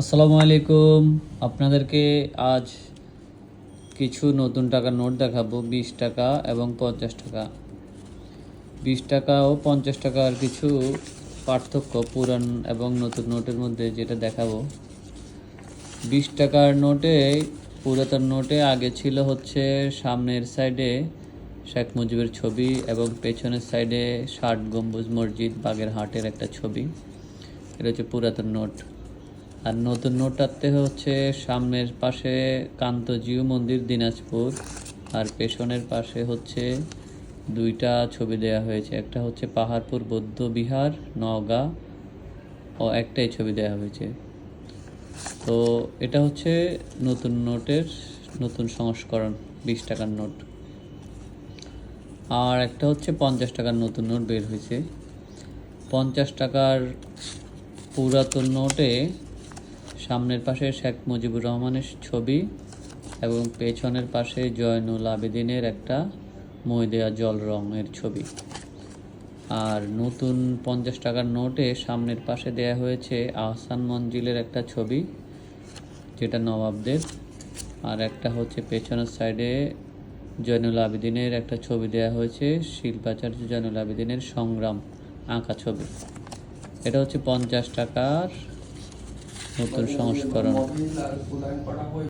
আসসালামু আলাইকুম। আপনাদেরকে আজ কিছু নতুন টাকার নোট দেখাবো, বিশ টাকা এবং পঞ্চাশ টাকা। বিশ টাকা ও পঞ্চাশ টাকার কিছু পার্থক্য পুরান এবং নতুন নোটের মধ্যে যেটা দেখাবো। বিশ টাকার নোটে, পুরাতন নোটে আগে ছিল হচ্ছে সামনের সাইডে শেখ মুজিবের ছবি এবং পেছনের সাইডে ষাট গম্বুজ মসজিদ বাগেরহাটের একটা ছবি। এটা হচ্ছে পুরাতন নোট। আর নতুন নোটটাতে হচ্ছে সামনের পাশে কান্তজিউ মন্দির, দিনাজপুর। আর পেছনের পাশে হচ্ছে দুইটা ছবি দেয়া হয়েছে। একটা হচ্ছে পাহাড়পুর বৌদ্ধ বিহার, নওগাঁ, ও একটাই ছবি দেয়া হয়েছে। তো এটা হচ্ছে নতুন নোটের নতুন সংস্করণ, বিশ টাকার নোট। আর একটা হচ্ছে পঞ্চাশ টাকার নতুন নোট বের হয়েছে। পঞ্চাশ টাকার পুরাতন নোটে সামনের পাশে শেখ মুজিবুর রহমানের ছবি এবং পেছনের পাশে জয়নুল আবেদিনের একটা মই দেয়া জল রঙের ছবি। আর নতুন পঞ্চাশ টাকার নোটে সামনের পাশে দেয়া হয়েছে আহসান মঞ্জিলের একটা ছবি, যেটা নবাবদের। আর একটা হচ্ছে পেছনের সাইডে জয়নুল আবেদিনের একটা ছবি দেয়া হয়েছে, শিল্পাচার্য জয়নুল আবেদিনের সংগ্রাম আঁকা ছবি। এটা হচ্ছে পঞ্চাশ টাকার নতুন সংস্করণ।